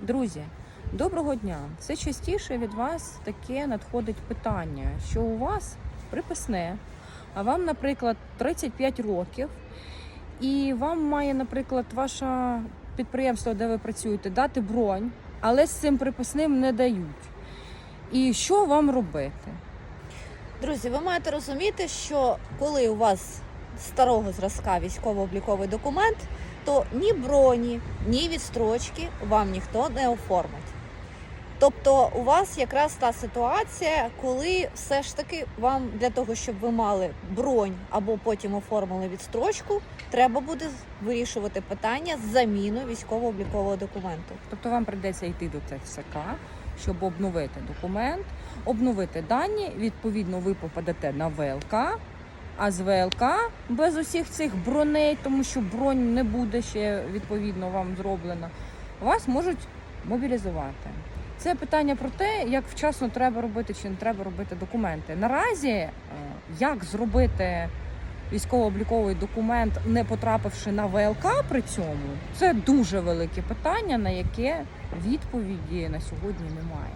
Друзі, доброго дня! Все частіше від вас таке надходить питання, що у вас приписне, а вам, наприклад, 35 років, і вам має, наприклад, ваше підприємство, де ви працюєте, дати бронь, але з цим приписним не дають. І що вам робити? Друзі, ви маєте розуміти, що коли у вас старого зразка військово-обліковий документ, то ні броні, ні відстрочки вам ніхто не оформить. Тобто у вас якраз та ситуація, коли все ж таки вам для того, щоб ви мали бронь або потім оформили відстрочку, треба буде вирішувати питання з заміну військово-облікового документу. Тобто вам прийдеться йти до ТЦК, щоб обновити документ, обновити дані. Відповідно, ви попадете на ВЛК. А з ВЛК без усіх цих броней, тому що бронь не буде ще відповідно вам зроблена, вас можуть мобілізувати. Це питання про те, як вчасно треба робити чи не треба робити документи. Наразі е, як зробити військово-обліковий документ, не потрапивши на ВЛК при цьому, це дуже велике питання, на яке відповіді на сьогодні немає.